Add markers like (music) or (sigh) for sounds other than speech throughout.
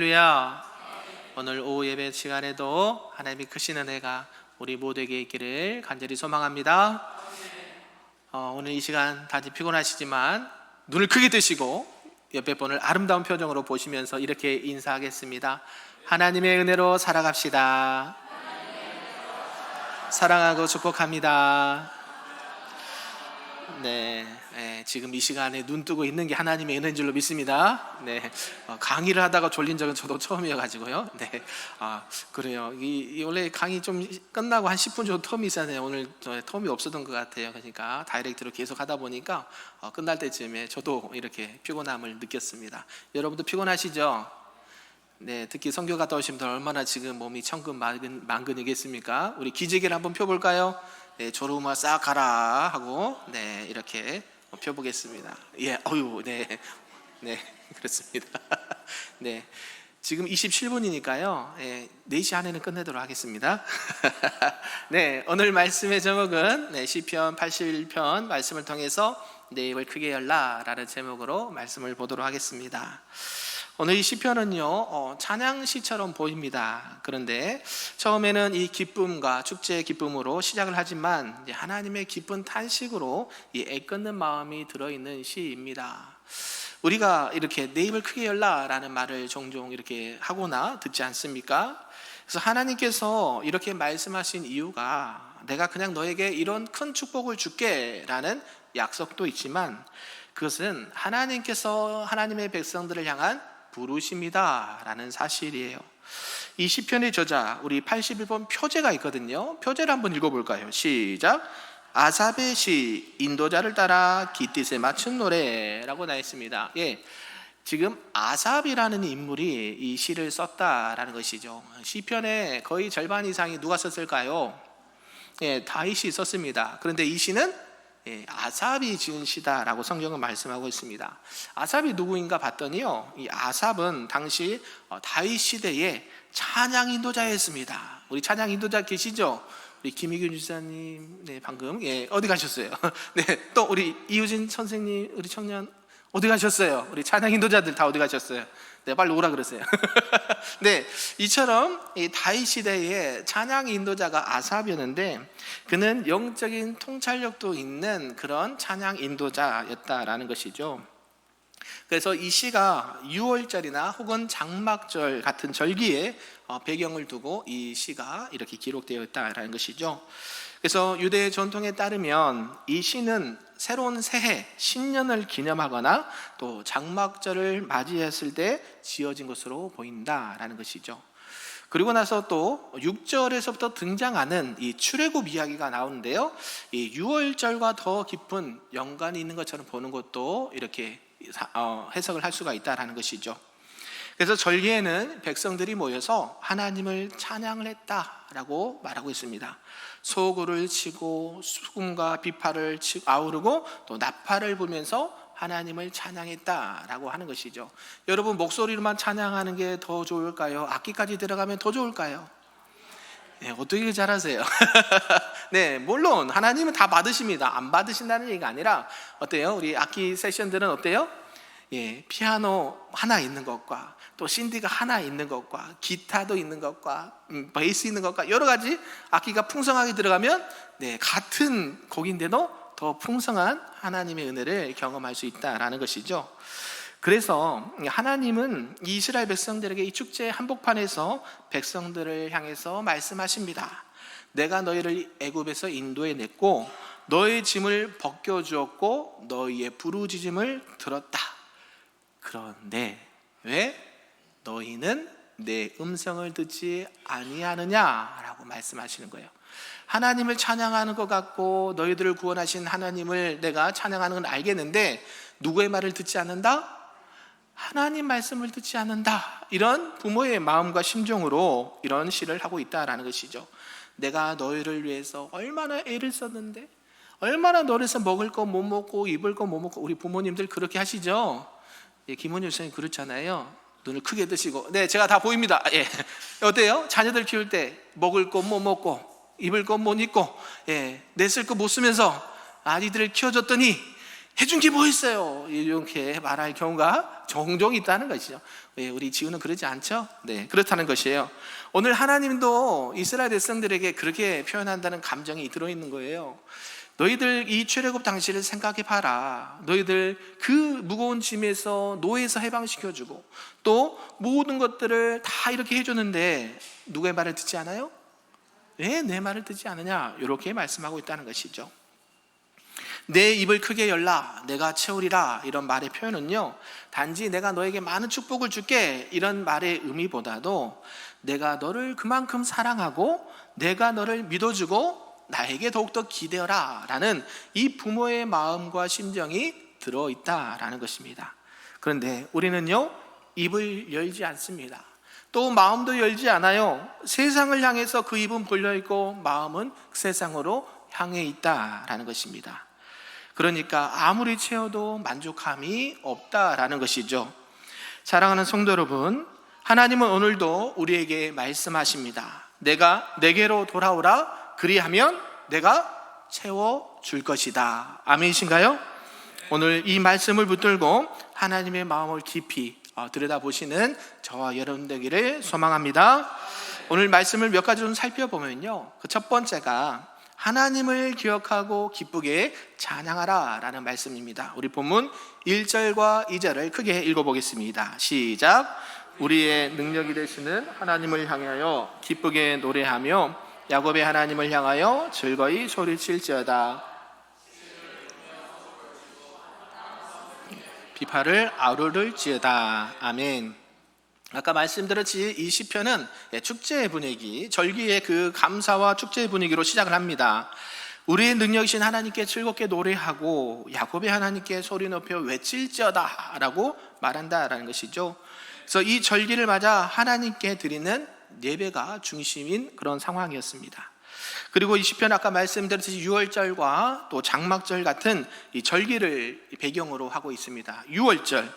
할렐루야. 오늘 오후 예배 시간에도 하나님이 크신 은혜가 우리 모두에게 있기를 간절히 소망합니다. 어, 오늘 이 시간 다들 피곤하시지만 눈을 크게 뜨시고 옆에 분을 아름다운 표정으로 보시면서 이렇게 인사하겠습니다. 하나님의 은혜로 살아갑시다. 사랑하고 축복합니다. 네, 네, 지금 이 시간에 눈 뜨고 있는 게 하나님의 은혜인 줄로 믿습니다. 네, 어, 강의를 하다가 졸린 적은 저도 처음이어가지고요. 네, 아 그래요. 이, 이 원래 강의 좀 끝나고 한 10분 정도 텀이 있었네요. 오늘 저 텀이 없었던 것 같아요. 그러니까 다이렉트로 계속 하다 보니까 어, 끝날 때쯤에 저도 이렇게 피곤함을 느꼈습니다. 여러분도 피곤하시죠? 네, 특히 성교 갔다 오신 분들 얼마나 지금 몸이 천근 만근, 만근이겠습니까? 우리 기지개를 한번 펴볼까요? 네, 졸음아 싹 가라 하고 네 이렇게 펴보겠습니다. 예, 어유, 네, 네 (laughs) 그렇습니다. (laughs) 네, 지금 27분이니까요. 예, 4시 안에는 끝내도록 하겠습니다. (laughs) 네, 오늘 말씀의 제목은 네, 시편 81편 말씀을 통해서 내 입을 크게 열라라는 제목으로 말씀을 보도록 하겠습니다. 오늘 이 시편은요 어, 찬양시처럼 보입니다. 그런데 처음에는 이 기쁨과 축제의 기쁨으로 시작을 하지만 하나님의 기쁜 탄식으로 이 애끓는 마음이 들어있는 시입니다. 우리가 이렇게 내 입을 크게 열라라는 말을 종종 이렇게 하거나 듣지 않습니까? 그래서 하나님께서 이렇게 말씀하신 이유가 내가 그냥 너에게 이런 큰 축복을 줄게라는 약속도 있지만 그것은 하나님께서 하나님의 백성들을 향한 부르심이다라는 사실이에요. 이 시편의 저자 우리 81번 표제가 있거든요. 표제를 한번 읽어볼까요? 시작. 시 인도자를 따라 기띠에 맞춘 노래라고 나 있습니다. 예. 지금 아삽이라는 인물이 이 시를 썼다라는 것이죠. 시편의 거의 절반 이상이 누가 썼을까요? 예, 다윗이 썼습니다. 그런데 이 시는 예, 아삽이 지은 시다라고 성경은 말씀하고 있습니다. 아삽이 누구인가 봤더니요, 이 아삽은 당시 어, 다윗 시대의 찬양 인도자였습니다. 우리 찬양 인도자 계시죠? 우리 김희균 주사님, 네 방금 예 어디 가셨어요? (laughs) 네, 또 우리 이우진 선생님, 우리 청년 어디 가셨어요? 우리 찬양 인도자들 다 어디 가셨어요? 네, 빨리 오라 그러세요. (laughs) 네, 이처럼 이 다윗 시대의 찬양 인도자가 아삽이었는데 그는 영적인 통찰력도 있는 그런 찬양 인도자였다라는 것이죠. 그래서 이 시가 6월절이나 혹은 장막절 같은 절기에 어, 배경을 두고 이 시가 이렇게 기록되어 있다라는 것이죠. 그래서 유대 전통에 따르면 이 시는 새로운 새해, 신년을 기념하거나 또 장막절을 맞이했을 때 지어진 것으로 보인다라는 것이죠. 그리고 나서 또 6절에서부터 등장하는 이 출애굽 이야기가 나오는데요. 이 6월절과 더 깊은 연관이 있는 것처럼 보는 것도 이렇게 어, 해석을 할 수가 있다라는 것이죠. 그래서 절기에는 백성들이 모여서 하나님을 찬양을 했다라고 말하고 있습니다. 소구를 치고 수금과 비파를 아우르고 또 나팔을 불면서 하나님을 찬양했다라고 하는 것이죠. 여러분 목소리로만 찬양하는 게 더 좋을까요? 악기까지 들어가면 더 좋을까요? 네, 어떻게 잘하세요? (laughs) 네, 물론 하나님은 다 받으십니다. 안 받으신다는 얘기가 아니라 어때요? 우리 악기 세션들은 어때요? 예, 피아노 하나 있는 것과 또 신디가 하나 있는 것과 기타도 있는 것과 음, 베이스 있는 것과 여러 가지 악기가 풍성하게 들어가면 네, 같은 곡인데도 더 풍성한 하나님의 은혜를 경험할 수 있다라는 것이죠. 그래서 하나님은 이스라엘 백성들에게 이 축제 한복판에서 백성들을 향해서 말씀하십니다. 내가 너희를 애굽에서 인도해 냈고 너의 짐을 벗겨 주었고 너희의 부르짖음을 들었다. 그런데 왜 너희는 내 음성을 듣지 아니하느냐라고 말씀하시는 거예요. 하나님을 찬양하는 것 같고 너희들을 구원하신 하나님을 내가 찬양하는 건 알겠는데 누구의 말을 듣지 않는다? 하나님 말씀을 듣지 않는다. 이런 부모의 마음과 심정으로 이런 시를 하고 있다라는 것이죠. 내가 너희를 위해서 얼마나 애를 썼는데 얼마나 위해서 먹을 거 못 먹고 입을 거 못 먹고 우리 부모님들 그렇게 하시죠. 예, 김원효 선생님 그렇잖아요. 눈을 크게 뜨시고 네 제가 다 보입니다. 예 (laughs) 어때요? 자녀들 키울 때 먹을 거 못 먹고 입을 거 못 입고 예 냈을 거못 쓰면서 아이들을 키워줬더니 해준 게 뭐 있어요? 이렇게 말할 경우가 종종 있다는 것이죠. 왜 우리 지우는 그러지 않죠? 네, 그렇다는 것이에요. 오늘 하나님도 이스라엘 백성들에게 그렇게 표현한다는 감정이 들어있는 거예요. 너희들 이 출애굽 당시를 생각해 봐라. 너희들 그 무거운 짐에서 노예에서 해방시켜 주고 또 모든 것들을 다 이렇게 해 줬는데 누구의 말을 듣지 않아요? 왜 내 말을 듣지 않느냐? 이렇게 말씀하고 있다는 것이죠. 내 입을 크게 열라 내가 채우리라 이런 말의 표현은요 단지 내가 너에게 많은 축복을 줄게 이런 말의 의미보다도 내가 너를 그만큼 사랑하고 내가 너를 믿어주고 나에게 더욱더 기대어라 라는 이 부모의 마음과 심정이 들어있다라는 것입니다. 그런데 우리는요 입을 열지 않습니다. 또 마음도 열지 않아요. 세상을 향해서 그 입은 벌려있고 마음은 세상으로 향해 있다라는 것입니다 그러니까 아무리 채워도 만족함이 없다라는 것이죠. 사랑하는 성도 여러분, 하나님은 오늘도 우리에게 말씀하십니다. 내가 내게로 돌아오라 그리하면 내가 채워 줄 것이다. 아멘이신가요? 오늘 이 말씀을 붙들고 하나님의 마음을 깊이 어, 들여다보시는 저와 여러분 되기를 소망합니다. 오늘 말씀을 몇 가지 좀 살펴보면요. 그 첫 번째가 하나님을 기억하고 기쁘게 찬양하라 라는 말씀입니다. 우리 본문 1절과 2절을 크게 읽어보겠습니다. 시작. 우리의 능력이 되시는 하나님을 향하여 기쁘게 노래하며 야곱의 하나님을 향하여 즐거이 소리칠지어다. 비파를 아우를 지어다. 아멘. 아까 말씀드렸지 이 시편은 예, 축제의 분위기, 절기의 그 감사와 축제의 분위기로 시작을 합니다. 우리의 능력이신 하나님께 즐겁게 노래하고 야곱의 하나님께 소리 높여 외칠지어다라고 말한다라는 것이죠. 그래서 이 절기를 맞아 하나님께 드리는 예배가 중심인 그런 상황이었습니다. 그리고 이 시편 아까 말씀드렸듯이 6월절과 또 장막절 같은 이 절기를 배경으로 하고 있습니다. 6월절,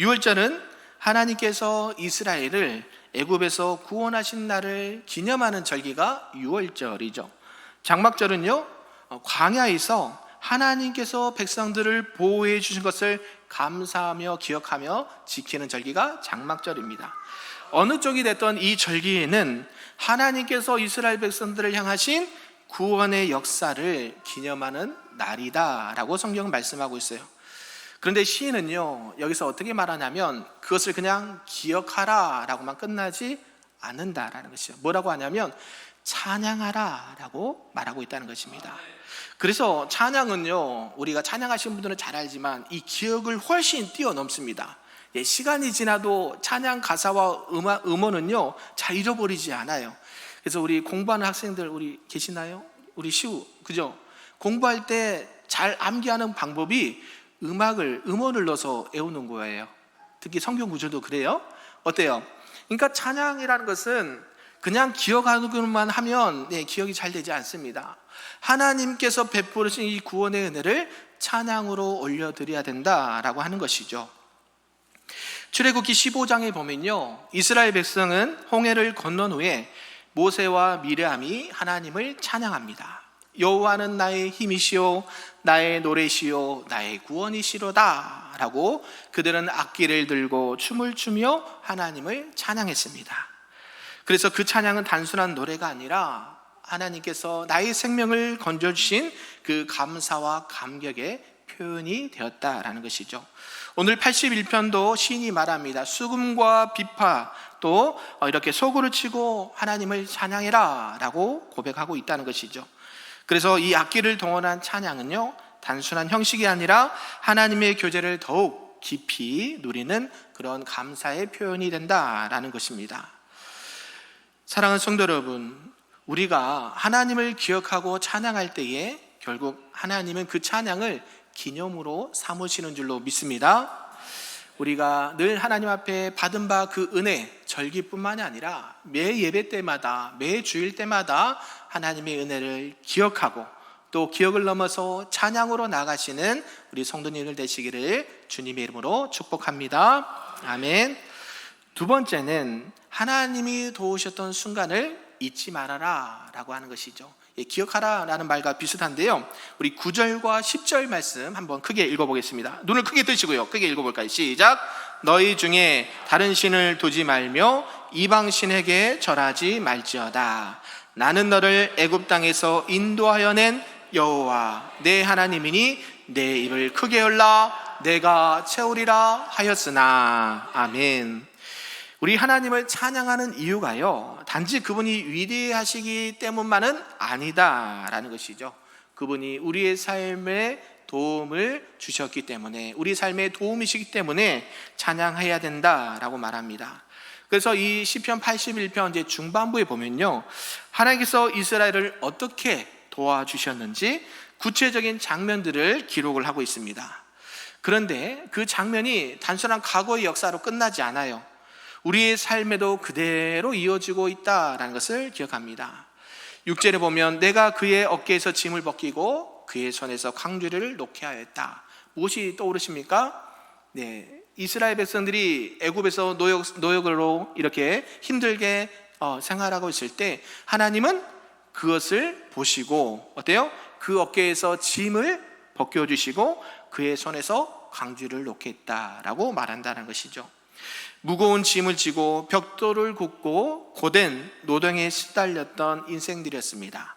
6월절은 하나님께서 이스라엘을 애굽에서 구원하신 날을 기념하는 절기가 6월절이죠. 장막절은요, 어, 광야에서 하나님께서 백성들을 보호해 주신 것을 감사하며 기억하며 지키는 절기가 장막절입니다. 어느 쪽이 됐던 이 절기에는 하나님께서 이스라엘 백성들을 향하신 구원의 역사를 기념하는 날이다라고 성경은 말씀하고 있어요. 그런데 시인은요, 여기서 어떻게 말하냐면 그것을 그냥 기억하라 라고만 끝나지 않는다라는 것이죠. 뭐라고 하냐면 찬양하라 라고 말하고 있다는 것입니다. 그래서 찬양은요, 우리가 찬양하신 분들은 잘 알지만 이 기억을 훨씬 뛰어넘습니다. 예, 시간이 지나도 찬양 가사와 음악, 음원은요, 잘 잊어버리지 않아요. 그래서 우리 공부하는 학생들 우리 계시나요? 우리 시우, 그죠? 공부할 때 잘 암기하는 방법이 음악을 음원을 넣어서 외우는 거예요. 특히 성경 구절도 그래요. 어때요? 그러니까 찬양이라는 것은 그냥 기억하는 것만 하면 네, 기억이 잘 되지 않습니다. 하나님께서 베푸신 이 구원의 은혜를 찬양으로 올려드려야 된다라고 하는 것이죠. 출애굽기 15장에 보면요, 이스라엘 백성은 홍해를 건넌 후에 모세와 미르암이 하나님을 찬양합니다. 여호와는 나의 힘이시오 나의 노래시오 나의 구원이시로다라고 그들은 악기를 들고 춤을 추며 하나님을 찬양했습니다. 그래서 그 찬양은 단순한 노래가 아니라 하나님께서 나의 생명을 건져 주신 그 감사와 감격의 표현이 되었다라는 것이죠. 오늘 81편도 시인이 말합니다. 수금과 비파 또 이렇게 소구를 치고 하나님을 찬양해라 라고 고백하고 있다는 것이죠. 그래서 이 악기를 동원한 찬양은요, 단순한 형식이 아니라 하나님의 교제를 더욱 깊이 누리는 그런 감사의 표현이 된다라는 것입니다. 사랑하는 성도 여러분, 우리가 하나님을 기억하고 찬양할 때에 결국 하나님은 그 찬양을 기념으로 삼으시는 줄로 믿습니다. 우리가 늘 하나님 앞에 받은 바 그 은혜, 절기뿐만이 아니라 매 예배 때마다, 매 주일 때마다 하나님의 은혜를 기억하고 또 기억을 넘어서 찬양으로 나가시는 우리 성도님들 되시기를 주님의 이름으로 축복합니다. 아멘. 두 번째는 하나님이 도우셨던 순간을 잊지 말아라 라고 하는 것이죠. 예, 기억하라 라는 말과 비슷한데요. 우리 9절과 10절 말씀 한번 크게 읽어보겠습니다. 눈을 크게 뜨시고요. 크게 읽어볼까요? 시작. 너희 중에 다른 신을 두지 말며 이방 신에게 절하지 말지어다. 나는 너를 애굽 땅에서 인도하여 낸 여호와 내 하나님이니 내 입을 크게 열라 내가 채우리라 하였으나 아멘. 우리 하나님을 찬양하는 이유가요, 단지 그분이 위대하시기 때문만은 아니다라는 것이죠. 그분이 우리의 삶에 도움을 주셨기 때문에, 우리 삶에 도움이시기 때문에 찬양해야 된다라고 말합니다. 그래서 이 시편 81편 이제 중반부에 보면요, 하나님께서 이스라엘을 어떻게 도와주셨는지 구체적인 장면들을 기록을 하고 있습니다. 그런데 그 장면이 단순한 과거의 역사로 끝나지 않아요. 우리의 삶에도 그대로 이어지고 있다라는 것을 기억합니다. 6절에 보면 내가 그의 어깨에서 짐을 벗기고 그의 손에서 광주를 놓게 하였다. 무엇이 떠오르십니까? 네, 이스라엘 백성들이 애굽에서 노역, 노역으로 이렇게 힘들게 어, 생활하고 있을 때 하나님은 그것을 보시고 어때요? 그 어깨에서 짐을 벗겨 주시고 그의 손에서 광주를 놓게 했다라고 말한다는 것이죠. 무거운 짐을 지고 벽돌을 굽고 고된 노동에 시달렸던 인생들이었습니다.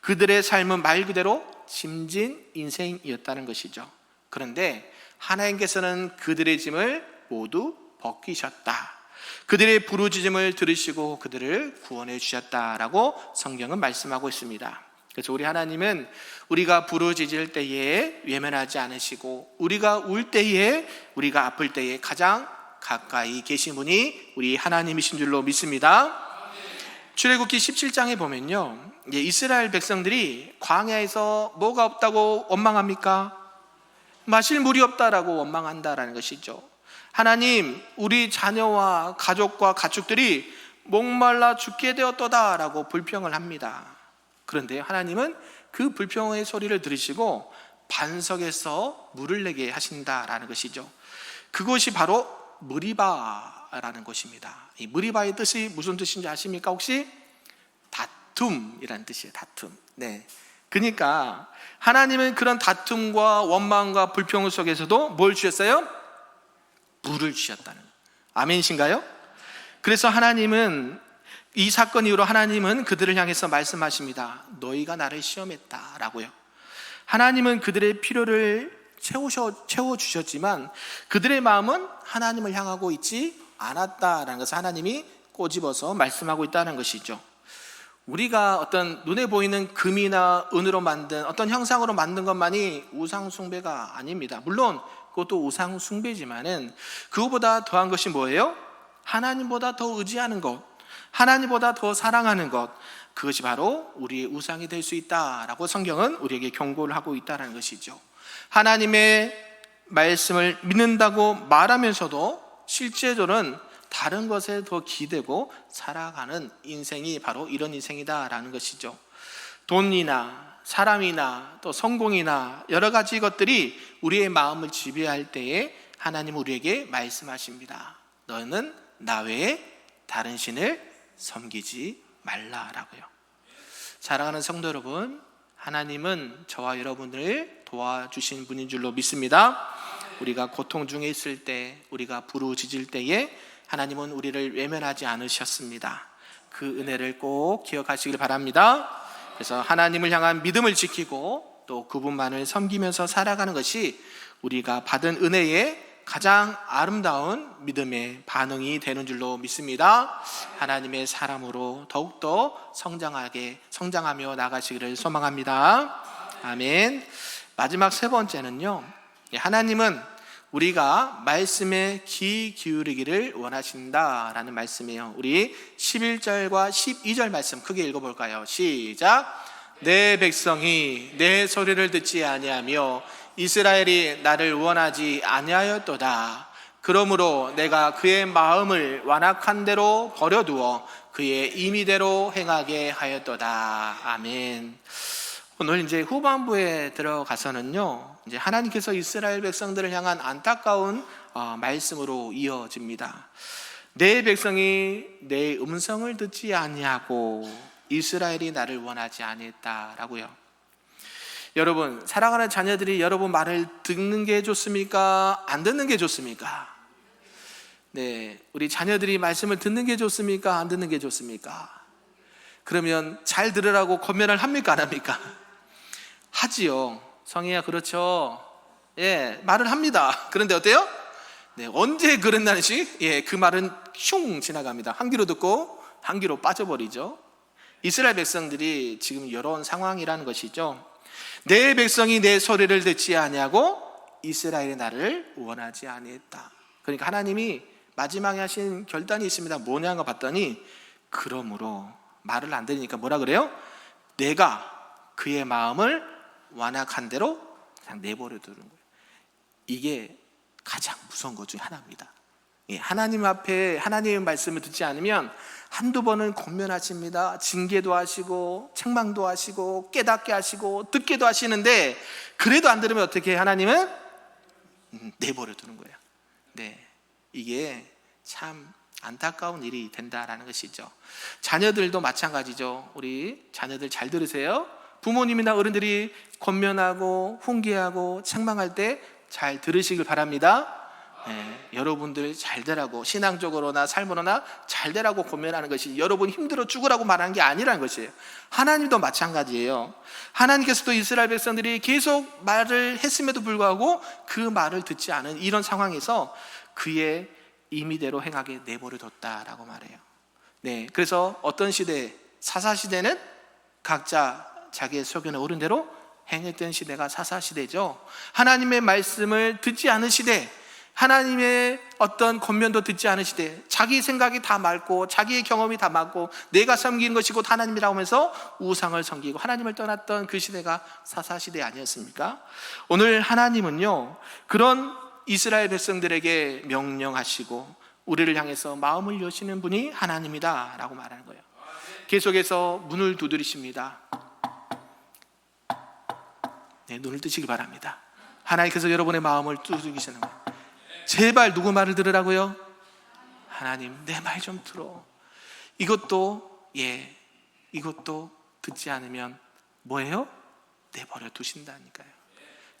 그들의 삶은 말 그대로 짐진 인생이었다는 것이죠. 그런데 하나님께서는 그들의 짐을 모두 벗기셨다. 그들의 부르짖음을 들으시고 그들을 구원해 주셨다라고 성경은 말씀하고 있습니다. 그래서 우리 하나님은 우리가 부르짖을 때에 외면하지 않으시고 우리가 울 때에 우리가 아플 때에 가장 가까이 계신 분이 우리 하나님이신 줄로 믿습니다. 출애굽기 17장에 보면요. 이스라엘 백성들이 광야에서 뭐가 없다고 원망합니까? 마실 물이 없다라고 원망한다라는 것이죠. 하나님, 우리 자녀와 가족과 가축들이 목말라 죽게 되었도다라고 불평을 합니다. 그런데 하나님은 그 불평의 소리를 들으시고 반석에서 물을 내게 하신다라는 것이죠. 그것이 바로 무리바 라는 곳입니다. 이 무리바의 뜻이 무슨 뜻인지 아십니까? 혹시 다툼이라는 뜻이에요. 다툼. 네. 그러니까 하나님은 그런 다툼과 원망과 불평 속에서도 뭘 주셨어요? 물을 주셨다는. 아멘이신가요? 그래서 하나님은 이 사건 이후로 하나님은 그들을 향해서 말씀하십니다. 너희가 나를 시험했다라고요. 하나님은 그들의 필요를 채우셔, 채워주셨지만 그들의 마음은 하나님을 향하고 있지 않았다라는 것을 하나님이 꼬집어서 말씀하고 있다는 것이죠. 우리가 어떤 눈에 보이는 금이나 은으로 만든 어떤 형상으로 만든 것만이 우상숭배가 아닙니다. 물론 그것도 우상숭배지만은 그거보다 더한 것이 뭐예요? 하나님보다 더 의지하는 것, 하나님보다 더 사랑하는 것, 그것이 바로 우리의 우상이 될 수 있다라고 성경은 우리에게 경고를 하고 있다는 것이죠. 하나님의 말씀을 믿는다고 말하면서도 실제로는 다른 것에 더 기대고 살아가는 인생이 바로 이런 인생이다라는 것이죠. 돈이나 사람이나 또 성공이나 여러 가지 것들이 우리의 마음을 지배할 때에 하나님 우리에게 말씀하십니다. 너는 나 외에 다른 신을 섬기지 말라라고요. 사랑하는 성도 여러분, 하나님은 저와 여러분을 도와주신 분인 줄로 믿습니다. 우리가 고통 중에 있을 때, 우리가 부르짖을 때에 하나님은 우리를 외면하지 않으셨습니다. 그 은혜를 꼭 기억하시길 바랍니다. 그래서 하나님을 향한 믿음을 지키고 또 그분만을 섬기면서 살아가는 것이 우리가 받은 은혜의 가장 아름다운 믿음의 반응이 되는 줄로 믿습니다. 하나님의 사람으로 더욱더 성장하게 성장하며 나가시기를 소망합니다. 아멘. 마지막 세 번째는요. 하나님은 우리가 말씀에 귀 기울이기를 원하신다라는 말씀이에요. 우리 11절과 12절 말씀 크게 읽어볼까요? 시작. 내 백성이 내 소리를 듣지 아니하며 이스라엘이 나를 원하지 아니하였도다. 그러므로 내가 그의 마음을 완악한 대로 버려두어 그의 임의대로 행하게 하였도다. 아멘. 오늘 이제 후반부에 들어가서는요, 이제 하나님께서 이스라엘 백성들을 향한 안타까운 어, 말씀으로 이어집니다. 내 백성이 내 음성을 듣지 아니하고 이스라엘이 나를 원하지 아니했다라고요. 여러분 사랑하는 자녀들이 여러분 말을 듣는 게 좋습니까? 안 듣는 게 좋습니까? 네, 우리 자녀들이 말씀을 듣는 게 좋습니까? 안 듣는 게 좋습니까? 그러면 잘 들으라고 권면을 합니까? 안 합니까? 하지요. 성희야 그렇죠. 예, 말을 합니다. (laughs) 그런데 어때요? 네, 언제 그랬나는 시? 예, 그 말은 슝 지나갑니다. 한 귀로 듣고 한 귀로 빠져버리죠. 이스라엘 백성들이 지금 이런 상황이라는 것이죠. 내 백성이 내 소리를 듣지 아니하고 이스라엘이 나를 원하지 아니했다. 그러니까 하나님이 마지막에 하신 결단이 있습니다. 뭐냐고 봤더니 그러므로 말을 안 들으니까 뭐라 그래요? 내가 그의 마음을 완악한 대로 그냥 내버려 두는 거예요. 이게 가장 무서운 것 중에 하나입니다. 예, 하나님 앞에 하나님의 말씀을 듣지 않으면 한두 번은 권면하십니다. 징계도 하시고 책망도 하시고 깨닫게 하시고 듣게도 하시는데 그래도 안 들으면 어떻게? 하나님은 음, 내버려 두는 거예요. 네, 이게 참 안타까운 일이 된다라는 것이죠. 자녀들도 마찬가지죠. 우리 자녀들 잘 들으세요. 부모님이나 어른들이 권면하고 훈계하고 책망할 때 잘 들으시길 바랍니다. 네, 여러분들 잘 되라고 신앙적으로나 삶으로나 잘 되라고 권면하는 것이 여러분 힘들어 죽으라고 말하는 게 아니라는 것이에요. 하나님도 마찬가지예요. 하나님께서도 이스라엘 백성들이 계속 말을 했음에도 불구하고 그 말을 듣지 않은 이런 상황에서 그의 임의대로 행하게 내버려 뒀다라고 말해요. 네, 그래서 어떤 시대 사사 시대는 각자 자기의 소견에 오른 대로 행했던 시대가 사사 시대죠. 하나님의 말씀을 듣지 않은 시대, 하나님의 어떤 권면도 듣지 않은 시대, 자기 생각이 다 맑고 자기의 경험이 다 맞고 내가 섬기는 것이 곧 하나님이라고 하면서 우상을 섬기고 하나님을 떠났던 그 시대가 사사 시대 아니었습니까? 오늘 하나님은요 그런 이스라엘 백성들에게 명령하시고 우리를 향해서 마음을 여시는 분이 하나님이다 라고 말하는 거예요. 계속해서 문을 두드리십니다. 네, 눈을 뜨시기 바랍니다. 하나님께서 여러분의 마음을 두드리시는 거예요. 제발 누구 말을 들으라고요? 하나님, 내 말 좀 들어. 이것도 예, 이것도 듣지 않으면 뭐예요? 내버려 두신다니까요.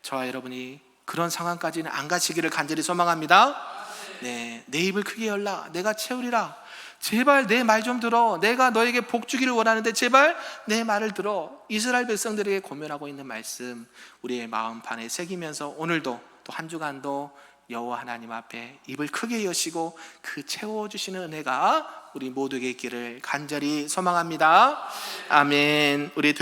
저와 여러분이 그런 상황까지는 안 가시기를 간절히 소망합니다. 네, 내 입을 크게 열라. 내가 채우리라. 제발 내 말 좀 들어. 내가 너에게 복 주기를 원하는데 제발 내 말을 들어. 이스라엘 백성들에게 고면하고 있는 말씀 우리의 마음 판에 새기면서 오늘도 또 한 주간도 여호와 하나님 앞에 입을 크게 여시고 그 채워 주시는 은혜가 우리 모두에게 있기를 간절히 소망합니다. 아멘. 우리